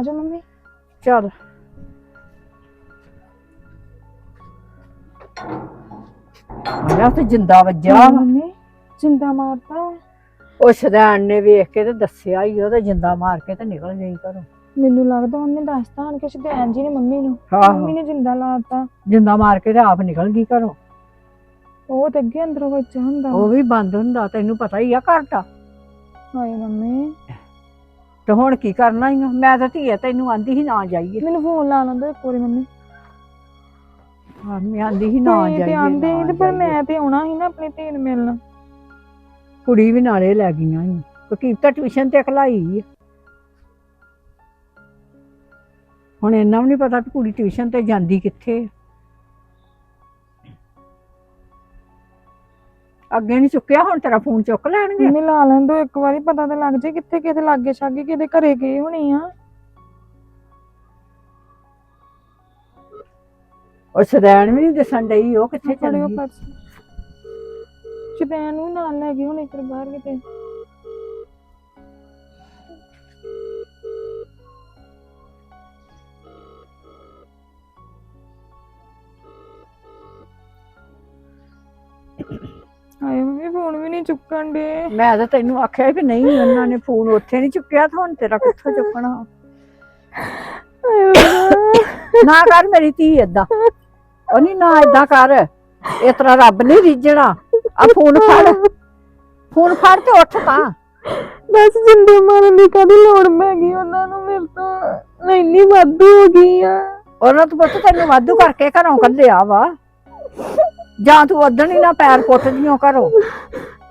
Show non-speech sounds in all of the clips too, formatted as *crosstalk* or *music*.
ਆਜੋ ਮੰਮੀ ਚੱਲ ਆਇਆ ਤੇ ਜਿੰਦਾ ਵੱਜਾ ਵਾ। ਮੰਮੀ ਜਿੰਦਾ ਮਾਰਤਾ ਉਹ ਸ਼ਦੈਣ ਨੇ ਵੇਖ ਕੇ ਤੇ ਦੱਸਿਆ ਹੀ ਉਹਦਾ ਜਿੰਦਾ ਮਾਰ ਕੇ ਤੇ ਨਿਕਲ ਗਈ ਘਰੋਂ। ਮੈਨੂੰ ਲੱਗਦਾ ਉਹਨੇ ਦੱਸਤਾ ਹਨ ਕਿ ਸ਼ਦੈਨ ਜੀ ਨੇ ਮੰਮੀ ਨੂੰ। ਮੰਮੀ ਨੇ ਜਿੰਦਾ ਲਾਤਾ। ਜਿੰਦਾ ਮਾਰ ਕੇ ਤੇ ਆਪ ਨਿਕਲ ਗਈ ਘਰੋਂ। ਉਹ ਤੇ ਅੱਗੇ ਅੰਦਰੋਂ ਬੱਚਾ ਹੁੰਦਾ ਉਹ ਵੀ ਬੰਦ ਹੁੰਦਾ ਤੈਨੂੰ ਪਤਾ ਹੀ ਆ ਘਰ ਦਾ। ਹਾਏ ਮੰਮੀ। ਤੇ ਹੁਣ ਕੀ ਕਰਨਾ ਹੀ ਮੈਂ ਤਾਂ ਧੀਏ ਤੈਨੂੰ ਆਂਦੀ ਸੀ ਨਾ ਜਾਈਏ। ਮੈਨੂੰ ਫੋਨ ਲਾ ਲੈਂਦਾ ਇੱਕ ਵਾਰੀ ਮੰਮੀ। ਹਾਂ, ਮੈਂ ਆਂਦੀ ਸੀ ਨਾ ਤੁਸੀਂ ਜਾਈਏ ਤੇ ਆਂਦੇ ਨਾ ਸੀ ਤੇ ਪਰ ਜਾਈਏ। ਮੈਂ ਤੇ ਆਉਣਾ ਸੀ ਨਾ ਆਪਣੀ ਧੀ ਨੂੰ ਮਿਲਣ। ਕੁੜੀ ਵੀ ਨਾਲੇ ਲੈ ਗਈਆਂ ਸੀ। ਕਿਉਂਕਿ ਤਾਂ ਟਿਊਸ਼ਨ ਤੇ ਖਲਾਈ ਆ। ਹੁਣ ਇੰਨਾ ਵੀ ਨਹੀਂ ਪਤਾ ਕਿ ਕੁੜੀ ਟਿਊਸ਼ਨ ਤੇ ਜਾਂਦੀ ਕਿੱਥੇ ਆ। ਅੱਗੇ ਨਹੀਂ ਚੁੱਕਿਆ ਹੁਣ ਤੇਰਾ ਫੋਨ ਚੁੱਕ ਲੈਣਗੇ। ਮੰਮੀ ਲਾ ਲੈਂਦੋ ਇੱਕ ਵਾਰੀ ਪਤਾ ਤਾਂ ਲੱਗ ਜੇ ਕਿੱਥੇ ਕਿਤੇ ਲਾਗੇ ਛਾਗੇ ਕਿਤੇ ਘਰੇ ਗਏ ਹੋਣੀ ਆ। ਉਹ ਸਦੈਣ ਵੀ ਨਹੀਂ ਦਿਸਣ ਡਈ ਉਹ ਕਿੱਥੇ ਚਲ ਗਈ? ਸ਼ਦੈਨ ਨੂੰ ਨਾਲ ਲੈ ਗਏ ਹੋਣੇ ਫਿਰ ਬਾਹਰ ਕਿਤੇ। ਹਾਏ ਮੰਮੀ ਫੋਨ ਵੀ ਨਹੀਂ ਚੁੱਕਣ ਦੇ। ਮੈਂ ਤਾਂ ਤੈਨੂੰ ਆਖਿਆ ਵੀ ਨਹੀਂ ਉਹਨਾਂ ਨੇ ਫੋਨ ਉੱਥੇ ਨਹੀਂ ਚੁੱਕਿਆ ਤਾਂ ਹੁਣ ਤੇਰਾ ਕਿੱਥੋਂ ਚੁੱਕਣਾ। ਨਾ ਕਰ ਮੇਰੀ ਧੀ ਏਦਾਂ। ਉਹ ਨਹੀਂ ਨਾ ਏਦਾਂ ਕਰ। ਇਸ ਤਰ੍ਹਾਂ ਰੱਬ ਨਹੀਂ ਰੀਝਣਾ। ਆ ਫੋਨ ਫੜ। ਫੋਨ ਫੜ ਤੇ ਉੱਠ ਤਾਂ। ਬਸ ਜਿੰਦੇ ਮਾਰਨ ਦੀ ਕਦੀ ਲੋੜ ਪੈ ਗਈ ਉਹਨਾਂ ਨੂੰ? ਮੇਰੇ ਤੋਂ ਮੈਂ ਇੰਨੀ ਵਾਧੂ ਹੋ ਗਈ ਆ। ਉਹਨਾਂ ਤੋਂ ਪੁੱਤ ਤੈਨੂੰ ਵਾਧੂ ਕਰਕੇ ਘਰੋਂ ਕੱਢਿਆ ਵਾ। ਜਾਂ ਤੂੰ ਉਦਣ ਹੀ ਨਾ ਪੈਰ ਪੁੱਟਦੀਆਂ ਘਰੋਂ।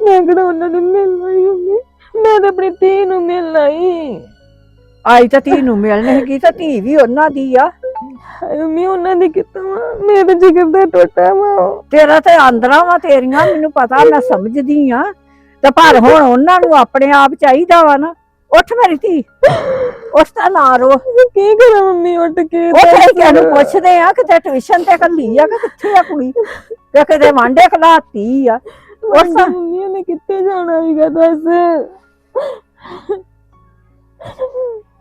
ਮੈਂ ਕਿਹੜਾ ਉਹਨਾਂ ਨੂੰ ਮਿਲਣਾ ਹੀ ਹੁੰਦੀ? ਮੈਂ ਤਾਂ ਆਪਣੀ ਧੀ ਨੂੰ ਮਿਲਣਾ ਹੀ। ਆਈ ਤਾਂ ਧੀ ਨੂੰ ਮਿਲਣ ਹੈਗੀ ਤਾਂ ਧੀ ਵੀ ਉਹਨਾਂ ਦੀ ਆ। ਮੰਮੀ ਉਹਨਾਂ ਦੀ ਕਿੱਥੋਂ ਆ ਮੇਰੇ ਜਿਗਰ ਦਾ ਟੋਟਾ ਵਾ। ਤੇਰਾ ਤੇ ਆਂਦਰਾਂ ਵਾ ਤੇਰੀਆਂ ਮੈਨੂੰ ਪਤਾ ਮੈਂ ਸਮਝਦੀ ਆ। ਤੇ ਪਰ ਹੁਣ ਉਹਨਾਂ ਨੂੰ ਆਪਣੇ ਆਪ ਚਾਹੀਦਾ ਵਾ ਨਾ। ਉੱਠ ਮੇਰੀ ਧੀ। ਉਸ ਤਾਂ ਨਾ ਰੋ। ਕੀ ਕਰਾਂ ਮੰਮੀ ਉੱਠ ਕੇ ਉਹ ਤੇ ਕਿਸੇ ਨੂੰ ਪੁੱਛਦੇ ਆ ਕਿਤੇ ਟਿਊਸ਼ਨ ਤੇ ਕੱਲੀ ਆ ਕਿ ਕਿੱਥੇ ਆ ਕੁੜੀ? ਤੇ ਕਿਤੇ ਵਾਂਡੇ ਖਲਾਤੀ ਆ। ਉਸ ਮੰਮੀ ਨੇ ਕਿੱਥੇ ਜਾਣਾ ਸੀਗਾ ਦੱਸ?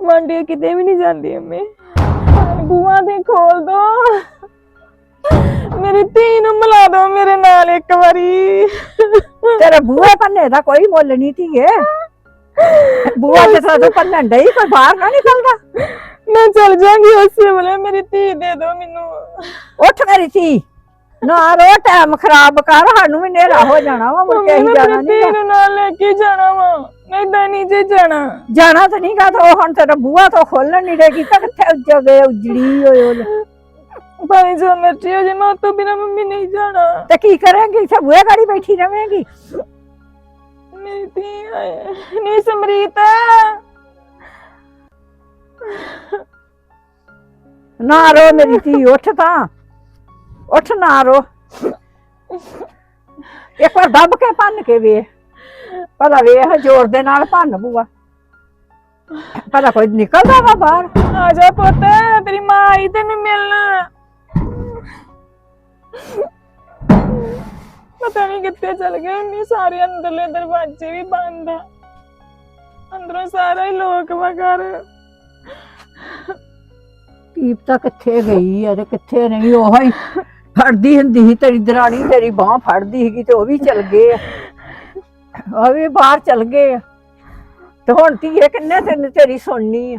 ਮੰਡੇ ਕਿਤੇ ਵੀ ਨਹੀਂ ਜਾਂਦੀ ਅੰਮੇ। ਬੂਆ ਦੇ ਖੋਲ ਦੋ। ਮੇਰੀ ਧੀ ਨੂੰ ਮਿਲਾ ਦੋ ਮੇਰੇ ਨਾਲ ਇੱਕ ਵਾਰੀ। ਤੇਰੇ ਬੂਹੇ ਪੰਨੇ ਦਾ ਕੋਈ ਮੁੱਲ ਨਹੀਂ ਧੀਏ। ਬੂਹਾ ਤੇ ਸਾਡੂ ਪੰਨਣ ਡਈ ਕੋਈ ਬਾਹਰ ਨਾ ਨਿਕਲਦਾ। ਮੈਂ ਚਲ ਜਾਗੀ ਉਸੇ ਵੇਲੇ ਮੇਰੀ ਧੀ ਦੇ ਦੋ ਮੈਨੂੰ। ਉੱਠ ਮੇਰੀ ਧੀ। ਨਾ ਰੋ ਟਾਈਮ ਖਰਾਬ ਕਰ ਸਾਨੂੰ ਵੀ ਨੇਰਾ ਹੋ ਜਾਣਾ ਵਾ ਮੁੜ ਕੇ ਅਸੀਂ ਜਾਣਾ ਨਹੀਂ ਨੂੰ ਨਾਲ ਲੈ ਕੇ ਜਾਣਾ ਵਾ ਮੈਂ ਏਦਾਂ ਨਹੀਂ ਜੇ ਜਾਣਾ। ਜਾਣਾ ਤਾਂ ਨਹੀਂ ਗਾ ਤਾਂ ਉਹ ਹੁਣ ਤੇਰਾ ਬੂਹਾ ਤੋਂ ਖੋਲਣ ਨਹੀਂ ਦੇਗੀ ਤਾਂ ਕਿੱਥੇ ਜਗੇ ਉਜੜੀ ਹੋਏ ਉਹਨੇ ਭਾਵੇਂ ਜੋ ਮਰਜ਼ੀ ਹੋ ਜੇ ਮੈਂ ਉਹ ਤੋਂ ਬਿਨਾ ਮੰਮੀ ਨਹੀਂ ਜਾਣਾ। ਤੇ ਕੀ ਕਰੇਂਗੀ? ਇੱਥੇ ਬੂਹੇ ਗਾੜੀ ਬੈਠੀ ਰਵੇਂਗੀ। ਮੇਰੀ ਧੀ ਆਏ ਨਹੀਂ ਸਮਰੀਤ। ਨਾ ਰੋ ਮੇਰੀ ਧੀ ਉੱਠ ਤਾਂ। ਉੱਠ ਨਾ ਰੋ ਇੱਕ ਵਾਰ ਦੱਬ ਕੇ ਭੰਨ ਕੇ ਵੇ ਭਲਾ ਵੇਖ ਜ਼ੋਰ ਦੇ ਨਾਲ ਭੰਨ ਬੂਆ ਭਲਾ ਕੋਈ ਨਿਕਲਦਾ ਵਾ ਬਾਹਰ। ਆ ਜਾ ਪੁੱਤ ਤੇਰੀ ਮਾਂ ਆਈ ਤੈਨੂੰ ਮਿਲਣ। ਪਤਾ ਨਹੀਂ ਕਿੱਥੇ ਚਲ ਗਏ ਨਹੀਂ ਸਾਰੇ ਅੰਦਰਲੇ ਦਰਵਾਜ਼ੇ ਵੀ ਬੰਦ ਆ। ਅੰਦਰੋਂ ਸਾਰਾ ਹੀ ਲੋਕ ਵਗਰ ਕੀਪ ਤਾਂ ਕਿੱਥੇ ਗਈ ਆ ਤੇ ਕਿੱਥੇ ਨਹੀਂ ਉਹ ਹੀ ਫੜਦੀ ਹੁੰਦੀ ਸੀ ਤੇਰੀ ਦਰਾਣੀ ਤੇਰੀ ਬਾਹ ਫੜਦੀ ਸੀਗੀ ਤੇ ਉਹ ਵੀ ਚਲ ਗਏ ਆ। ਉਹ ਵੀ ਬਾਹਰ ਚਲ ਗਏ ਆ। ਤੇ ਹੁਣ ਧੀਏ ਕਿੰਨੇ ਤੈਨੂੰ ਤੇਰੀ ਸੁਣਨੀ ਆ?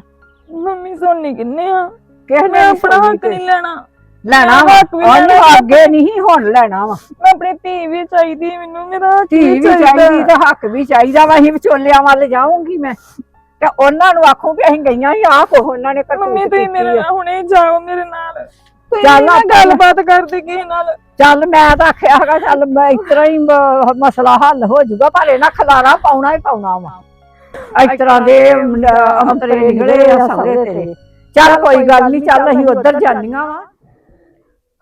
ਮੰਮੀ ਸੋਨੀ ਕਿੰਨੇ ਆ? ਕਿਸ ਨੇ ਮੈਂ ਨੀ ਆਪਣਾ ਸੁਣਨੀ ਹੱਕ ਨਹੀਂ। ਲੈਣਾ। ਲੈਣਾ ਵਾ ਹੱਕ ਵੀ ਉਹਨੂੰ ਲੈਣਾ। ਅੱਗੇ ਨਹੀਂ ਹੁਣ ਲੈਣਾ ਵਾ। ਮੈਂ ਆਪਣੀ ਧੀ ਵੀ ਚਾਹੀਦੀ ਮੈਨੂੰ ਮੇਰਾ ਹੱਕ ਧੀ ਵੀ ਚਾਹੀਦੀ ਤੇ ਹੱਕ ਵੀ ਚਾਹੀਦਾ ਵਾ ਅਸੀਂ ਵਿਚੋਲਿਆਂ ਵੱਲ ਜਾਊਂਗੀ ਮੈਂ। ਤੇ ਉਹਨਾਂ ਨੂੰ ਆਖੂ ਵੀ ਅਸੀਂ ਗਈਆਂ ਸੀ ਆਹ ਕੋ ਉਹਨਾਂ ਨੇ ਕਰਤੂਤ ਮੰਮੀ ਤੁਸੀਂ ਕੀਤੀ ਮੇਰੇ ਆ। ਨਾਲ ਹੁਣੇ ਜਾਓ ਮੇਰੇ ਨਾਲ। ਤੁਸੀਂ ਚੱਲ ਨਾ ਆਪਾਂ- ਗੱਲਬਾਤ ਕਰਦੇ ਕਿਸੇ ਨਾਲ। ਚੱਲ ਮੈਂ ਤਾਂ ਆਖਿਆ ਹੈਗਾ ਚੱਲ ਮੈਂ ਇਸ ਤਰ੍ਹਾਂ ਹੀ ਮਸਲਾ ਹੱਲ ਹੋ ਜਾਊਗਾ ਪਰ ਇਹਨਾਂ ਖਲਾਰਾ ਪਾਉਣਾ ਹੀ ਪਾਉਣਾ ਵਾ। ਇਸ ਤਰ੍ਹਾਂ ਦੇ ਅੰਤਰੇ ਨਿਕਲੇ ਆ ਸਾਰੇ ਤੇਰੇ। ਚੱਲ ਕੋਈ ਗੱਲ ਨਹੀਂ ਚੱਲ ਅਸੀਂ ਉਧਰ ਜਾਂਦੀਆਂ ਵਾ।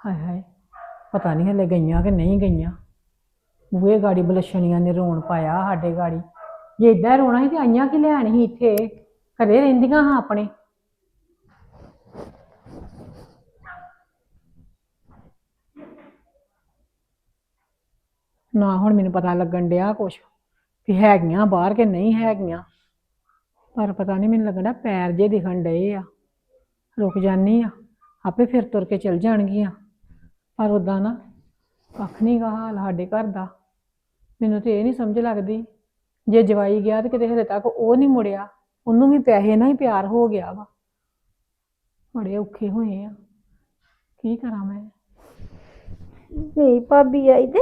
ਹਾਏ ਹਾਏ, ਪਤਾ ਨਹੀਂ ਹਲੇ ਗਈਆਂ ਕਿ ਨਹੀਂ ਗਈਆਂ। ਬੂਹੇ ਗਾੜੀ ਬਲਸ਼ਣੀਆਂ ਨੇ ਰੋਣ ਪਾਇਆ ਸਾਡੇ ਗਾੜੀ। ਜੇ ਇਦਾਂ ਰੋਣਾ ਸੀ ਤੇ ਆਈਆਂ ਕਿ ਲੈਣ ਸੀ ਇੱਥੇ? ਘਰੇ ਰਹਿੰਦੀਆਂ ਹਾਂ ਆਪਣੇ। ਨਾ ਹੁਣ ਮੈਨੂੰ ਪਤਾ ਲੱਗਣ ਡਿਆ ਕੁਛ ਵੀ ਹੈਗੀਆਂ ਬਾਹਰ ਕਿ ਨਹੀਂ ਹੈਗੀਆਂ। ਪਰ ਪਤਾ ਨਹੀਂ ਮੈਨੂੰ ਲੱਗਣਾ ਪੈਰ ਜੇ ਦਿਖਣ ਡਏ ਆ। ਰੁਕ ਜਾਨੀ ਆ, ਆਪੇ ਫਿਰ ਤੁਰ ਕੇ ਚਲ ਜਾਣਗੀਆਂ। ਪਰ ਉਦਾਂ ਨਾ ਕੱਖ ਨਹੀਂ ਗਾ ਹਾਲ ਸਾਡੇ ਘਰ ਦਾ। ਮੈਨੂੰ ਤੇ ਇਹ ਨਹੀਂ ਸਮਝ ਲੱਗਦੀ, ਜੇ ਜਵਾਈ ਗਿਆ ਤੇ ਕਿਤੇ ਹਲੇ ਤੱਕ ਉਹ ਨਹੀਂ ਮੁੜਿਆ, ਉਹਨੂੰ ਵੀ ਪੈਸੇ ਨਾਲ ਹੀ ਪਿਆਰ ਹੋ ਗਿਆ ਵਾ। ਬੜੇ ਔਖੇ ਹੋਏ ਆ। ਕੀ ਕਰਾਂ ਮੈਂ? ਮੇਰੀ ਭਾਬੀ ਆਈ ਤੇ,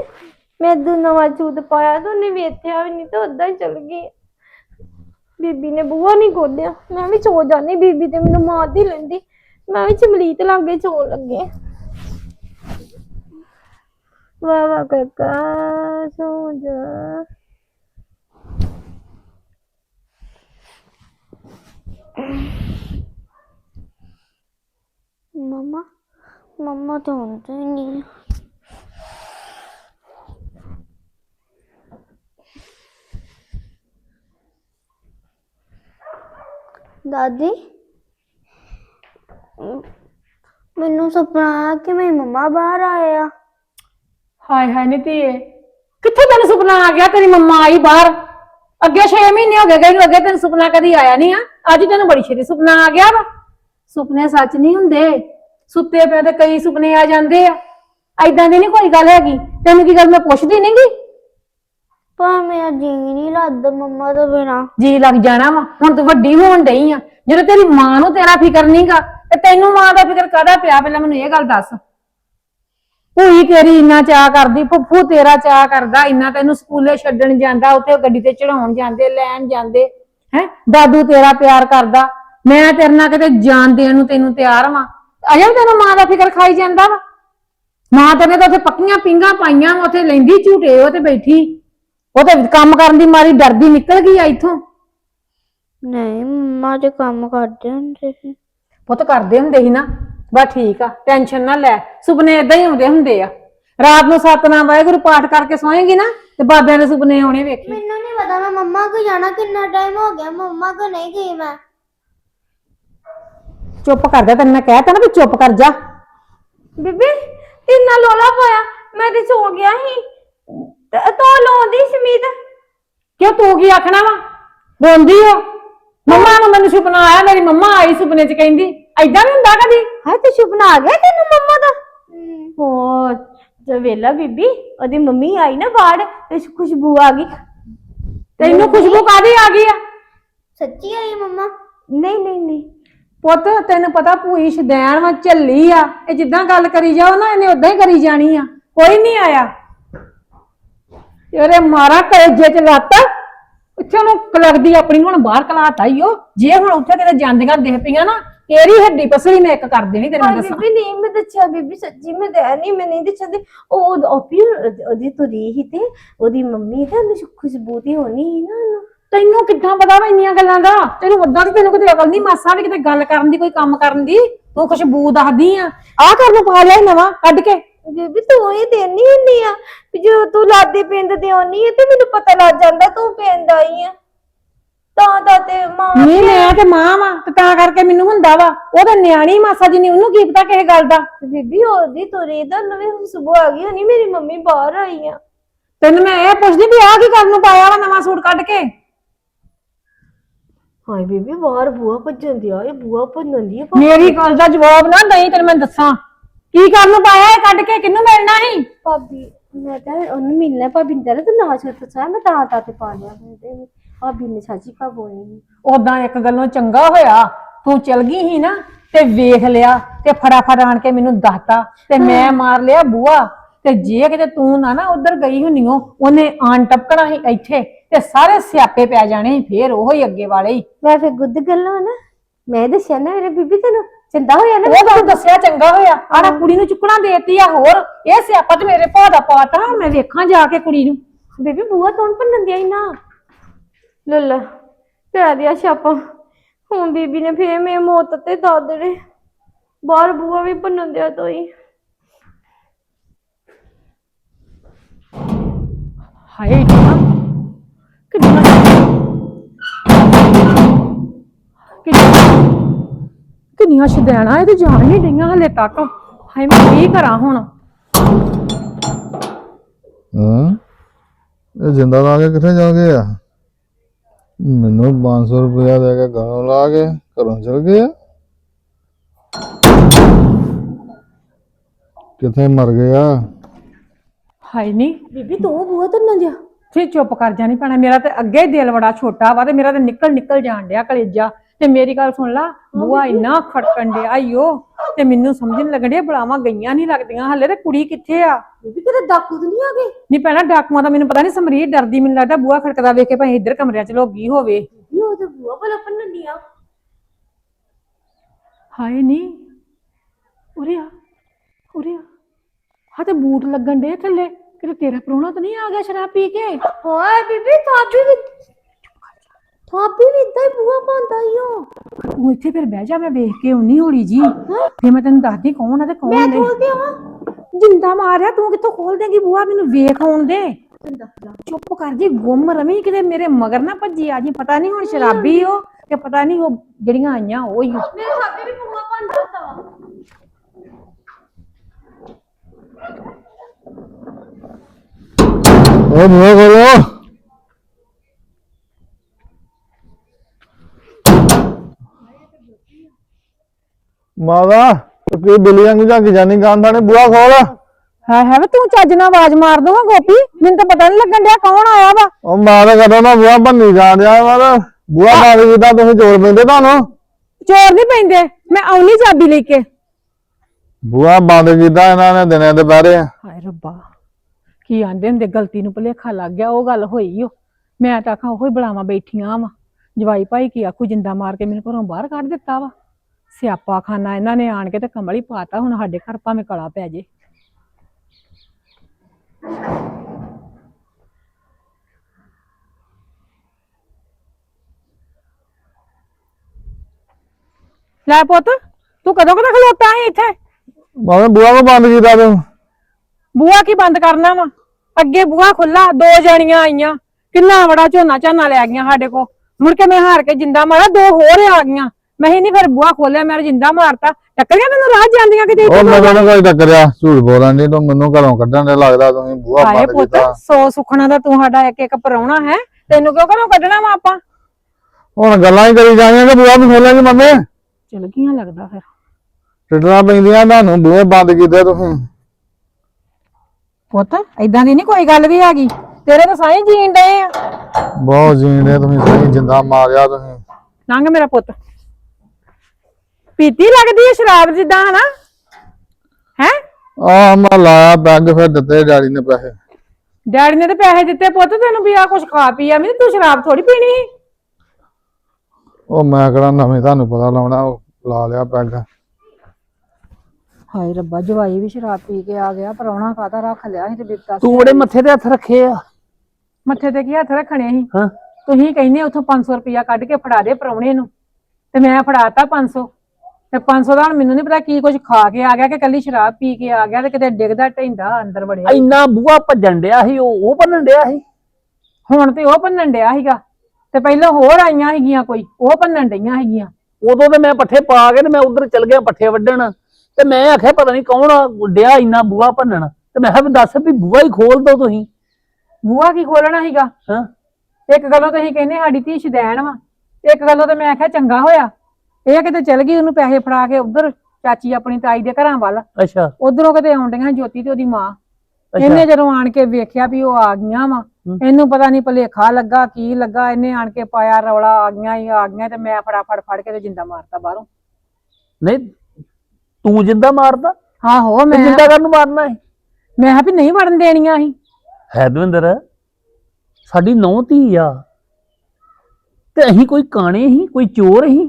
ਮੈਂ ਦੋ ਨਵਾਂ ਸੂਟ ਪਾਇਆ ਤੇ ਉਹਨੇ ਵੇਖਿਆ ਵੀ ਨਹੀਂ ਤੇ ਉਦਾਂ ਹੀ ਚਲ ਗਈ। ਬੀਬੀ ਨੇ ਬੂਹਾ ਨਹੀਂ ਖੋਲਿਆ ਮੈਂ ਵੀ ਸੋ ਜਾਨੀ ਬੀਬੀ ਤੇ ਮੈਨੂੰ ਮਾਰਦੀ ਲੈਂਦੀ ਮੈਂ ਵੀ ਚਮਲੀਤ ਲਾਗੇ ਸੌਣ ਲੱਗੇ ਵਾਹ ਵਾਹ ਕਾਕਾ ਸੋ ਜਾ ਮਮਾ ਮਮਾ ਤਾਂ ਦਾਦੀ, ਮੈਨੂੰ ਸੁਪਨਾ ਆਇਆ ਕਿ ਮੇਰੀ ਮੰਮਾ ਬਾਹਰ ਆਇਆ। ਹਾਏ ਹਾਏ ਨੀ ਧੀਏ। ਕਿੱਥੋਂ ਤੈਨੂੰ ਸੁਪਨਾ ਆ ਗਿਆ? ਤੇਰੀ ਮੰਮਾ ਆਈ ਬਾਹਰ। ਅੱਗੇ 6 ਮਹੀਨੇ ਹੋ ਗਏ ਗਏ ਨੂੰ ਅੱਗੇ ਤੈਨੂੰ ਸੁਪਨਾ ਕਦੀ ਆਇਆ ਨਹੀਂ ਆ। ਅੱਜ ਤੈਨੂੰ ਬੜੀ ਛੇਤੀ ਸੁਪਨਾ ਆ ਗਿਆ ਵਾ। ਸੁਪਨੇ ਸੱਚ ਨਹੀਂ ਹੁੰਦੇ। ਸੁੱਤੇ ਪਏ ਤੇ ਕਈ ਸੁਪਨੇ ਆ ਜਾਂਦੇ ਆ। ਐਦਾਂ ਦੀ ਨਹੀਂ ਕੋਈ ਗੱਲ ਹੈਗੀ। ਤੈਨੂੰ ਕੀ ਗੱਲ ਮੈਂ ਪੁੱਛਦੀ ਨਹੀਂਗੀ ਪਰ ਮੇਰਾ ਜੀ ਨਹੀਂ ਲੱਗਦਾ ਮੰਮਾ ਤੋਂ ਬਿਨਾ। ਜੀ ਲੱਗ ਜਾਣਾ ਵਾ। ਹੁਣ ਤੂੰ ਵੱਡੀ ਹੋਣ ਡਈ ਆ। ਜਦੋਂ ਤੇਰੀ ਮਾਂ ਨੂੰ ਤੇਰਾ ਫਿਕਰ ਨਹੀਂਗਾ ਤੇ ਤੈਨੂੰ ਮਾਂ ਦਾ ਫਿਕਰ ਕਾਹਦਾ ਪਿਆ? ਪਹਿਲਾਂ ਮੈਨੂੰ ਇਹ ਗੱਲ ਦੱਸ। ਭੂਈ ਤੇਰੀ ਇੰਨਾ ਚਾਹ ਕਰਦੀ ਫੁੱਫੂ ਤੇਰਾ ਚਾਹ ਕਰਦਾ ਇੰਨਾ ਤੈਨੂੰ ਸਕੂਲੇ ਛੱਡਣ ਜਾਂਦਾ ਉੱਥੇ ਗੱਡੀ ਤੇ ਚੜਾਉਣ ਜਾਂਦੇ ਲੈਣ ਜਾਂਦੇ ਹੈ? ਦਾਦੂ ਤੇਰਾ ਪਿਆਰ ਕਰਦਾ ਮੈਂ ਤੇਰੇ ਨਾਲ ਕਿਤੇ ਜਾਣ ਦੇਣ ਨੂੰ ਤੈਨੂੰ ਤਿਆਰ ਵਾਂ। ਅਜੇ ਵੀ ਤੈਨੂੰ ਮਾਂ ਦਾ ਫਿਕਰ ਖਾਈ ਜਾਂਦਾ ਵਾ। ਮਾਂ ਤੇਰੇ ਤਾਂ ਉੱਥੇ ਪੱਕੀਆਂ ਪਿੰਗਾ ਪਾਈਆਂ ਉੱਥੇ ਲੈਂਦੀ ਝੂਟੇ ਉਹ ਤੇ ਬੈਠੀ। ਉਹ ਤੇ ਕੰਮ ਕਰਨ ਦੀ ਮਾਰੀ ਡਰਦੀ ਨਿਕਲ ਗਈ ਆ ਇੱਥੋਂ। ਨਹੀਂ ਮੰਮਾ ਤੇ ਕੰਮ ਕਰਦੇ ਹੁੰਦੇ ਸੀ। ਪੁੱਤ ਕਰਦੇ ਹੁੰਦੇ ਸੀ ਨਾ। ਬਸ ਠੀਕ ਆ ਟੈਨਸ਼ਨ ਨਾ ਲੈ। ਸੁਪਨੇ ਇਦਾਂ ਹੀ ਆਉਂਦੇ ਹੁੰਦੇ ਆ। ਰਾਤ ਨੂੰ ਸਤਨਾਮ ਵਾਹਿਗੁਰੂ ਪਾਠ ਕਰਕੇ ਸੋਏਂਗੀ ਨਾ ਤੇ ਬਾਬਿਆਂ ਦੇ ਸੁਪਨੇ ਆਉਣੇ ਵੇਖੀ। ਮੈਨੂੰ ਨਹੀਂ ਪਤਾ ਮੈਂ ਮੰਮਾ ਕੋ ਜਾਣਾ ਕਿੰਨਾ ਟਾਈਮ ਹੋ ਗਿਆ ਮੰਮਾ ਕੋ ਨਹੀਂ ਗਈ ਮੈਂ। ਚੁੱਪ ਕਰ ਜਾ ਤੈਨੂੰ ਮੈਂ ਕਹਿਤਾ ਨਾ ਵੀ ਚੁੱਪ ਕਰ ਜਾ। ਬੀਬੀ ਇੰਨਾ ਲੋਲਾ ਹੋਇਆ ਮੈਂ ਤੇ ਸੋ ਗਿਆ ਸੀ। ਤੇ ਤੋ ਲੋਂਦੀ ਸਮੀਤ ਕਿਉਂ ਤੂੰ ਕੀ ਆਖਣਾ ਵਾ? ਰੋਂਦੀ ਹੋ? ਮੰਮਾ ਨੂੰ ਮੈਨੂੰ ਸੁਪਨਾ ਆਇਆ ਮੇਰੀ ਮੰਮਾ ਆਈ ਸੁਪਨੇ 'ਚ ਕਹਿੰਦੀ। ਐਦਾਂ ਵੀ ਹੁੰਦਾ ਕਦੀ? ਹਾਂ ਤੇ ਸੁਪਨਾ ਆ ਗਿਆ ਤੈਨੂੰ ਮੰਮਾ ਦਾ? ਹੋ ਜੇ ਵੇਲਾ ਬੀਬੀ ਉਹਦੀ ਮੰਮੀ ਆਈ ਨਾ ਬਾਹਰ ਤੇ ਖੁਸ਼ਬੂ ਆ ਗਈ। ਤੈਨੂੰ ਖੁਸ਼ਬੂ ਕਾਦੀ ਆ ਗਈ ਆ? ਸੱਚੀ ਆਈ ਮੰਮਾ? ਨਹੀਂ ਨਹੀਂ ਨਹੀਂ। ਪੁੱਤ ਤੈਨੂੰ ਪਤਾ ਭੂਈ ਸ਼ਦੈਣ ਵਾ ਝੱਲੀ ਆ। ਇਹ ਜਿੱਦਾਂ ਗੱਲ ਕਰੀ ਜਾਓ ਨਾ ਇਹਨੇ ਉਦਾਂ ਹੀ ਕਰੀ ਜਾਣੀ ਆ। ਕੋਈ ਨਹੀਂ ਆਇਆ। ਤੇਰੇ ਮਾਰਾ ਕਲੇਜੇ ਚ ਲੱਤ ਉੱਥੇ ਉਹਨੂੰ ਲੱਗਦੀ ਆਪਣੀ ਨੂੰ ਹੁਣ ਬਾਹਰ ਕਲਾਤਾ ਈ ਉਹ ਜੇ ਹੁਣ ਉੱਥੇ ਕਿਤੇ ਜਾਂਦੀਆਂ ਦਿਖ ਪਈਆਂ ਨਾ ਤੇਰੀ ਹੱਡੀ ਪਸਲੀ ਮੈਂ ਇੱਕ ਕਰ ਦੇਣੀ ਤੇਰੇ ਨਾਲ ਦੱਸਾਂ। ਬੀਬੀ ਨਹੀਂ ਮੈਂ ਦੱਸਿਆ ਬੀਬੀ ਸੱਚੀ ਮੈਂ ਤਾਂ ਨਹੀਂ ਮੈਂ ਨਹੀਂ ਦੱਸਿਆ ਤੇ ਉਹ ਆਪੀ ਉਹਦੀ ਤੁਰੀ ਹੀ ਤੇ ਉਹਦੀ ਮੰਮੀ ਤੇ ਉਹਨੂੰ ਖੁਸ਼ਬੂ ਦੀ ਹੋਣੀ ਸੀ ਨਾ ਉਹਨੂੰ। ਤੈਨੂੰ ਕਿੱਦਾਂ ਪਤਾ ਵਾ ਇੰਨੀਆਂ ਗੱਲਾਂ ਦਾ? ਤੈਨੂੰ ਉਦਾਂ ਦੀ ਤੈਨੂੰ ਕਿਤੇ ਅਕਲ ਨਹੀਂ ਮਾਸਾ ਵੀ ਕਿਤੇ ਗੱਲ ਕਰਨ ਦੀ ਕੋਈ ਕੰਮ ਕਰਨ ਦੀ? ਤੂੰ ਖੁਸ਼ਬੂ ਦੱਸਦੀ ਆ। ਆਹ ਕਰਨ ਪਾ ਲਿਆ ਨਵਾਂ ਕੱਢ ਕੇ। ਬੀਬੀ ਤੂੰ ਹੀ ਦੇਣੀ ਹੁੰਦੀ ਆ ਵੀ ਤੂੰ ਲਾਦੇ ਪਿੰਡ ਦੇ ਆਉਣੀ ਹੈ ਤੇ ਮੈਨੂੰ ਪਤਾ ਲੱਗ ਜਾਂਦਾ ਤੂੰ ਪਿੰਡ ਆਈ ਆ। ਤਾਂ ਤਾਂ ਤੇ ਮਾਂ ਨਹੀਂ ਮੈਂ ਤੇ ਮਾਂ ਵਾਂ ਤੇ ਤਾਂ ਕਰਕੇ ਮੈਨੂੰ ਹੁੰਦਾ ਵਾ। ਉਹ ਤਾਂ ਨਿਆਣੀ ਮਾਸਾ ਜੀ ਨਹੀਂ ਉਹਨੂੰ ਕੀ ਪਤਾ ਕਿਸੇ ਗੱਲ ਦਾ? ਬੀਬੀ ਉਹਦੀ ਤੁਰੀ ਤਾਂ ਨਵੀਂ ਖੁਸ਼ਬੂ ਆ ਗਈ ਹੋਣੀ ਮੇਰੀ ਮੰਮੀ ਬਾਹਰ ਆਈ ਆ। ਤੈਨੂੰ ਮੈਂ ਇਹ ਪੁੱਛਦੀ ਵੀ ਆਹ ਕੀ ਕਰਨ ਨੂੰ ਪਾਇਆ ਵਾ ਨਵਾਂ ਸੂਟ ਕੱਢ ਕੇ? ਹਾਏ ਬੀਬੀ ਬਾਹਰ ਬੂਆ ਭੱਜਣ ਦੀ ਆ ਇਹ ਬੂਆ ਭੱਜਣ ਦੀ ਆ ਮੇਰੀ ਗੱਲ ਦਾ ਜਵਾਬ ਨਾ ਦੇਈ ਤੈਨੂੰ ਮੈਂ ਦੱਸਾਂ। ਕੀ ਕਰਨ ਨੂੰ ਪਾਇਆ ਇਹ ਕੱਢ ਕੇ? ਕਿਹਨੂੰ ਮਿਲਣਾ ਸੀ? ਭਾਬੀ ਮੈਂ ਤਾਂ ਉਹਨੂੰ ਮਿਲਣਾ ਭਾਬੀ ਨੇ ਤਾਂ ਤੂੰ ਨਾ ਮੈਂ ਤਾਂ ਤਾਂ ਤੇ ਪਾ ਲਿਆ। ਤੇ ਭਾਬੀ ਨੇ ਸਾਜੀ ਕਾ ਬੋਲੀ ਉਦਾਂ ਇੱਕ ਗੱਲੋਂ ਚੰਗਾ ਹੋਇਆ ਤੂੰ ਚਲ ਗਈ ਸੀ ਨਾ ਤੇ ਵੇਖ ਲਿਆ ਤੇ ਫਟਾਫਟ ਆਣ ਕੇ ਮੈਨੂੰ ਦੱਸਤਾ ਤੇ ਮੈਂ ਮਾਰ ਲਿਆ ਬੂਆ। ਤੇ ਜੇ ਕਿਤੇ ਤੂੰ ਨਾ ਨਾ ਉਧਰ ਗਈ ਹੁੰਨੀ ਓ ਉਹਨੇ ਆਣ ਟਪਕਣਾ ਸੀ ਇੱਥੇ ਤੇ ਸਾਰੇ ਸਿਆਪੇ ਪੈ ਜਾਣੇ ਸੀ ਫੇਰ ਉਹ ਹੀ ਅੱਗੇ ਵਾਲੇ ਹੀ। ਮੈਂ ਫਿਰ ਗੁੱਦ ਗੱਲਾਂ ਨਾ ਮੈਂ ਦੱਸਿਆ ਨਾ ਮੇਰੇ ਬੀਬੀ ਤੈਨੂੰ ਚੰਦਾ ਹੋਇਆ ਨਾ ਉਹ ਤੂੰ ਦੱਸਿਆ ਚੰਗਾ ਹੋਇਆ ਆੜਾ ਕੁੜੀ ਨੂੰ ਚੁੱਕਣਾ ਦੇਤੀ ਆ ਹੋਰ ਇਹ ਸਿਆਪਾ ਤੇ ਮੇਰੇ ਭਾ ਦਾ ਪਾਤਾ ਮੈਂ ਵੇਖਾਂ ਜਾ ਕੇ ਕੁੜੀ ਨੂੰ। ਬੀਬੀ ਬੂਆ ਕੌਣ ਭੰਨਣ ਦਿਆ ਨਾ ਲੱਲਾ ਪੈ ਦਿਆ ਛਾਪਾ ਹੁਣ ਬੀਬੀ ਨੇ ਫੇਰ ਮੇ ਮੌਤ ਤੇ ਦਾਦੜੇ ਬਾਹਰ ਬੂਆ ਵੀ ਭੰਨਣ ਦਿਆ ਤੋਈ ਹਾਏ ਕਿੰਨਾ ਕਿੰਨਾ ਕਿੰਨਾ ਕਿੰਨੀਆਂ ਸ਼ਦੈਣਾ ਇਹ ਤੇ ਜਾਣ ਨਹੀਂ ਡਈਆਂ ਹਲੇ ਤੱਕ। ਹਾਏ ਮੈਂ ਕੀ ਕਰਾਂ ਹੁਣ? ਹਾਂ? ਇਹ ਜਿੰਦਾ ਲਾ ਕੇ ਕਿੱਥੇ ਜਾ ਗਏ ਆ? ਮੈਨੂੰ 500 ਰੁਪਇਆ ਦੇ ਕੇ ਗਾਣਾ ਲਾ ਕੇ ਘਰੋਂ ਚਲ ਗਿਆ ਕਿੱਥੇ ਮਰ ਗਿਆ ਹਾਏ ਨਹੀਂ ਬੀਬੀ ਤੂੰ ਬੂਹਾ ਤੇ ਨਾ ਜਾ ਫੇ ਚੁੱਪ ਕਰ ਜਾਣੀ ਪੈਣਾ ਮੇਰਾ ਤੇ ਅੱਗੇ ਦਿਲ ਬੜਾ ਛੋਟਾ ਵਾ ਤੇ ਮੇਰਾ ਤੇ ਨਿਕਲ ਨਿਕਲ ਜਾਣ ਡਿਆ ਕਲੇਜਾ। ਤੇ ਮੇਰੀ ਗੱਲ ਸੁਣ ਲਾ ਬੂਹਾ ਇੰਨਾ ਖੜਕਣ ਡਿਆ ਈਓ ਤੇ ਮੈਨੂੰ ਸਮਝਣ ਲੱਗਣ ਡਿਆ ਬਲਾਵਾਂ ਗਈਆਂ ਨਹੀਂ ਲੱਗਦੀਆਂ ਹਲੇ ਤੇ ਕੁੜੀ ਕਿੱਥੇ ਆ? ਬੀਬੀ ਤੇਰੇ ਡਾਕੂ ਤੇ ਨਹੀਂ ਆ ਗਏ ਨਹੀਂ ਪੈਣਾ ਡਾਕੂਆਂ ਦਾ ਮੈਨੂੰ ਪਤਾ ਨਹੀਂ ਸਮਰੀਤ ਡਰਦੀ ਮੈਨੂੰ ਲੱਗਦਾ ਬੂਆ ਖੜਕਦਾ ਵੇਖ ਕੇ ਭਾਵੇਂ ਇੱਧਰ ਕਮਰਿਆਂ ਚ ਲੋਗੀ ਹੋਵੇ। ਬੀਬੀ ਉਹ ਤੇ ਬੂਆ ਭਲਾ ਪੰਨਣੀਆਂ ਹਾਏ ਨਹੀਂ ਉਰੇ ਆ ਉਰੇ ਆ। ਹਾਂ ਤੇ ਬੂਟ ਲੱਗਣ ਡੇ ਥੱਲੇ ਕਿਤੇ ਤੇਰਾ ਪ੍ਰਾਹੁਣਾ ਤਾਂ ਨਹੀਂ ਆ ਗਿਆ ਸ਼ਰਾਬ ਪੀ ਕੇ? ਹੋਏ ਬੀਬੀ ਥਾਪੀ ਵੀ ਥਾਪੀ ਵੀ ਹੀ ਬੂਆ ਪਾਉਂਦਾ ਈ ਓ। ਉਹ ਇੱਥੇ ਫਿਰ ਬਹਿ ਜਾ ਮੈਂ ਵੇਖ ਕੇ ਉਨੀ ਹੌਲੀ ਜੀ ਫੇ ਮੈਂ ਤੈਨੂੰ ਦੱਸਦੀ ਕੌਣ ਆ ਤੇ ਕੌਣ ਮੈਂ ਨਹੀਂ। ਖੋਲਦੀ ਆਵਾਂ। ਜਿੰਦਾ ਮਾਰਿਆ ਤੂੰ ਕਿੱਥੋਂ ਖੋਲ ਦੇਂਗੀ ਬੂਆ ਮੈਨੂੰ ਵੇਖ ਆਉਣ ਦੇ। ਚੁੱਪ ਕਰ ਜੀ ਗੁੰਮ ਰਵੀ ਕਿਤੇ ਮੇਰੇ ਮਗਰ ਨਾ ਭੱਜੀ ਆ ਜੀ। ਪਤਾ ਨਹੀਂ ਹੁਣ ਸ਼ਰਾਬੀ ਹੋ ਕਿ ਪਤਾ ਨਹੀਂ ਉਹ ਜਿਹੜੀਆਂ ਆਈਆਂ ਉਹ ਹੀ। ਮੇਰੇ ਥਾਪੀ ਵੀ ਬੂਆ ਪਾਉਂਦਾ ਹੁੰਦਾ ਵਾ। ਓ ਮੂੰਹ ਖੋਲੋ। ਮਾਦਾ ਕੀ ਬਿੱਲੀ ਵਾਂਗੂ ਝੱਕ ਜਾਨੀ ਗਾਂਦਾ ਨੇ ਬੁਆ ਖੋਲ। ਹੈ ਹੈ ਵੇ ਤੂੰ ਚੱਜ ਨਾਲ ਆਵਾਜ਼ ਮਾਰ ਦੂੰਗਾ ਗੋਪੀ? ਮੈਨੂੰ ਤਾਂ ਪਤਾ ਨਹੀਂ ਲੱਗਣ ਡਿਆ ਕੌਣ ਆਇਆ ਵਾ। ਉਹ ਮਾਂ ਦਾ ਕਦੋਂ ਨਾ ਬੁਆ ਬੰਨੀ ਜਾਣ ਡਿਆ ਮਰ ਬੁਆ ਮਾਰ ਜਿੱਦਾਂ ਤੁਸੀਂ ਜੋੜ ਪੈਂਦੇ ਤੁਹਾਨੂੰ? ਚੋਰ ਨਹੀਂ ਪੈਂਦੇ। ਮੈਂ ਆਉਣੀ ਚਾਬੀ ਲੈ ਕੇ। ਬੁਆ ਬੰਦ ਕੀਤਾ ਇਹਨਾਂ ਨੇ ਦਿਨੇ ਦੁਪਹਿਰੇ। ਹਾਏ ਰੱਬਾ ਕੀ ਆਂਦੇ ਹੁੰਦੇ? ਗਲਤੀ ਨੂੰ ਭੁਲੇਖਾ ਲੱਗ ਗਿਆ ਉਹ ਗੱਲ ਹੋਈ ਓ। ਮੈਂ ਤਾਂ ਆਖਾਂ ਉਹੀ ਬਲਾਵਾਂ ਬੈਠੀਆਂ ਵਾ। ਜਵਾਈ ਭਾਈ ਕੀ ਆਖੂ ਜਿੰਦਾ ਮਾਰ ਕੇ ਮੈਨੂੰ ਘਰੋਂ ਬਾਹਰ ਕੱਢ ਦਿੱਤਾ ਵਾ। ਸਿਆਪਾ ਖਾਨਾ ਇਹਨਾਂ ਨੇ ਆਣ ਕੇ ਤੇ ਕਮਲ ਹੀ ਪਾਤਾ ਹੁਣ ਸਾਡੇ ਘਰ ਭਾਵੇਂ ਕਲਾ ਪੈ ਜੇ। ਲੈ ਪੁੱਤ ਤੂੰ ਕਦੋਂ ਕਦੋਂ ਖਲੋਤਾ ਹੈ ਇੱਥੇ? ਮਾਵੇਂ ਬੁਆ ਕੋ ਬੰਦ ਕੀਤਾ ਤੂੰ। ਬੂਆ ਕੀ ਬੰਦ ਕਰਨਾ ਵਾ? ਅੱਗੇ ਬੂਆ ਖੁੱਲਾ ਦੋ ਜਣੀਆਂ ਆਈਆਂ। ਕਿੰਨਾ ਬੜਾ ਝੋਨਾ ਝਾਨਾ ਲੈ ਗਈਆਂ ਸਾਡੇ ਕੋ ਮੁੜ ਕੇ ਮੈਂ ਹਾਰ ਕੇ ਜਿੰਦਾ ਮਾਰਾ ਦੋ ਹੋਰ ਆ ਗਈਆਂ। ਮੈਂ ਹੀ ਨਹੀਂ ਫਿਰ ਬੂਆ ਖੋਲਿਆ ਮੈਂ ਜਿੰਦਾ ਮਾਰਤਾ। ਟੱਕਰ ਗਿਆ ਤੈਨੂੰ ਰਾਹ ਜਾਂਦੀਆਂ ਕਿਤੇ ਉਹ ਮੈਂ ਤੁਹਾਨੂੰ ਕੋਈ ਟੱਕਰਿਆ ਝੂਠ ਬੋਲਣ ਦੀ ਤੂੰ ਮੈਨੂੰ ਘਰੋਂ ਕੱਢਣ ਦੇ ਲੱਗਦਾ ਤੁਸੀਂ ਬੁਆ ਹਾਏ ਬੰਦ ਪੁੱਤ ਕੀਤਾ ਸੋ ਸੁਖਣਾ ਦਾ ਤੂੰ ਸਾਡਾ ਇੱਕ ਇੱਕ ਪਰਾਉਣਾ ਹੈ ਤੈਨੂੰ ਕਿਉਂ ਘਰੋਂ ਕੱਢਣਾ ਵਾ ਆਪਾਂ? ਹੁਣ ਗੱਲਾਂ ਹੀ ਕਰੀ ਜਾਣੀਆਂ ਕਿ ਬੁਆ ਨੂੰ ਖੋਲਾਂਗੇ ਮੰਮੀ? ਚਲ ਗਈਆਂ ਲੱਗਦਾ ਫਿਰ? ਟਿੱਡਰਾਂ ਪੈਂਦੀਆਂ ਤੁਹਾਨੂੰ ਬੂਹੇ ਬੰਦ ਕੀਤੇ ਤੁਸੀਂ। ਪੁੱਤ ਐਦਾਂ ਦੀ ਨਹੀਂ ਕੋਈ ਗੱਲ ਵੀ ਹੈਗੀ। ਤੇਰੇ ਤਾਂ ਸਾਈਂ ਜੀਣ ਡਏ ਆ। ਬਹੁਤ ਜੀਂਦੇ ਤੁਸੀਂ ਸਹੀ ਜਿੰਦਾ ਮਾਰਿਆ ਤੁਸੀਂ। ਲੰਘ ਮੇਰਾ ਪੁੱਤ। ਪੀਤੀ ਲੱਗਦੀ ਹੈ ਸ਼ਰਾਬ ਜਿੱਦਾਂ ਹਨਾ? ਹੈ? ਆ ਮੈਂ ਲਾਇਆ ਬੈਗ ਫਿਰ ਦਿੱਤੇ ਡੈਡੀ ਨੇ ਪੈਸੇ। ਡੈਡੀ ਨੇ ਤੇ ਪੈਸੇ ਦਿੱਤੇ ਪੁੱਤ ਤੈਨੂੰ ਵੀ ਆ ਕੁਝ ਖਾ ਪੀ ਆ। ਮੈਂ ਤੂੰ ਸ਼ਰਾਬ ਥੋੜੀ ਪੀਣੀ ਸੀ। ਉਹ ਮੈਂ ਕਿਹੜਾ ਨਵੇਂ ਤੁਹਾਨੂੰ ਪਤਾ ਲਾਉਣਾ ਉਹ ਲਾ ਲਿਆ ਪੈਗ ਹਾਏ ਰੱਬਾ ਜਵਾਈ ਵੀ ਸ਼ਰਾਬ ਪੀ ਕੇ ਆ ਗਿਆ ਪਰੌਣਾ ਕਾਹਦਾ ਰੱਖ ਲਿਆ ਸੀ ਤੇ ਬਿਪਤਾ ਤੂੰ ਬੜੇ ਮੱਥੇ ਤੇ ਹੱਥ ਰੱਖੇ ਆ। ਮੱਥੇ ਤੇ ਕੀ ਹੱਥ ਰੱਖਣੇ ਸੀ? ਹਾਂ। ਤੁਸੀਂ ਕਹਿੰਦੇ ਉਥੋਂ 500 ਰੁਪਇਆ ਕੱਢ ਕੇ ਫੜਾ ਦੇ ਪਰੌਣੇ ਨੂੰ ਤੇ ਮੈਂ ਫੜਾਤਾ 500 ਤੇ 500 ਦਾ ਹੁਣ ਮੈਨੂੰ ਨਹੀਂ ਪਤਾ ਕੀ ਕੁਝ ਖਾ ਕੇ ਆ ਗਿਆ ਕਿ ਕੱਲੀ ਸ਼ਰਾਬ ਪੀ ਕੇ ਆ ਗਿਆ ਤੇ ਕਿਤੇ ਡਿੱਗਦਾ ਢੈਂਦਾ ਅੰਦਰ ਵੜਿਆ ਇੰਨਾ ਬੂਹਾ ਭੱਜਣ ਡਿਆ ਸੀ ਉਹ ਉਹ ਭੰਨਣ ਡਿਆ ਸੀ? ਹੁਣ ਤੇ ਉਹ ਭੰਨਣ ਡਿਆ ਸੀਗਾ। ਤੇ ਪਹਿਲਾਂ ਹੋਰ ਆਈਆਂ ਸੀਗੀਆਂ ਕੋਈ ਉਹ ਭੰਨਣ ਡਈਆਂ ਸੀਗੀਆਂ। ਉਦੋਂ ਤੇ ਮੈਂ ਪੱਠੇ ਪਾ ਕੇ ਤੇ ਮੈਂ ਉਧਰ ਚਲ ਗਿਆ ਪੱਠੇ ਵੱਢਣ। ਤੇ ਮੈਂ ਆਖਿਆ ਪਤਾ ਨਹੀਂ ਕੌਣ ਡਿਆ ਇੰਨਾ ਬੂਹਾ ਭੰਨਣ। ਤੇ ਮੈਂ ਕਿਹਾ ਦੱਸ ਵੀ ਬੂਹਾ ਹੀ ਖੋਲ ਦੋ ਤੁਸੀਂ। ਬੂਆ ਕੀ ਖੋਲਣਾ ਸੀਗਾ? ਹਾਂ। ਇੱਕ ਗੱਲੋਂ ਤੁਸੀਂ ਕਹਿੰਦੇ ਸਾਡੀ ਧੀ ਸ਼ਦੈਣ ਵਾ ਇੱਕ ਗੱਲੋਂ ਤੇ ਮੈਂ ਆਖਿਆ ਚੰਗਾ ਹੋਇਆ। ਇਹ ਕਿਤੇ ਚਲ ਗਈ ਉਹਨੂੰ ਪੈਸੇ ਫੜਾ ਕੇ ਉਧਰ ਚਾਚੀ ਆਪਣੀ ਤਾਈ ਦੇ ਘਰਾਂ ਵੱਲ। ਅੱਛਾ। ਉਧਰੋਂ ਕਿਤੇ ਆਉਂਦੀਆਂ ਜੋਤੀ ਤੇ ਉਹਦੀ ਮਾਂ। ਇਹਨੇ ਜਦੋਂ ਆਣ ਕੇ ਵੇਖਿਆ ਵੀ ਉਹ ਆ ਗਈਆਂ ਵਾ ਇਹਨੂੰ ਪਤਾ ਨਹੀਂ ਭਲੇਖਾ ਲੱਗਾ ਕੀ ਲੱਗਾ ਇਹਨੇ ਆਣ ਕੇ ਪਾਇਆ ਰੌਲਾ ਆ ਗਈਆਂ ਹੀ ਆ ਗਈਆਂ ਤੇ ਮੈਂ ਫਟਾਫਟ ਫੜ ਕੇ ਤੇ ਜਿੰਦਾ ਮਾਰਤਾ ਬਾਹਰੋਂ। ਨਹੀਂ ਤੂੰ ਜਿੰਦਾ ਮਾਰਦਾ? ਆਹੋ ਮੈਂ ਜਿੰਦਾ ਕਰਨ ਨੂੰ ਮਾਰਨਾ ਹੈ ਮੈਂ ਕਿਹਾ ਵੀ ਨਹੀਂ ਵੜਨ ਦੇਣੀਆਂ ਸੀ। ਹੈ ਦਵਿੰਦਰ ਸਾਡੀ ਨੌ ਧੀ ਆ। ਤੇ ਅਸੀਂ ਕੋਈ ਕਾਣੇ ਹੀ ਕੋਈ ਚੋਰ ਹੀ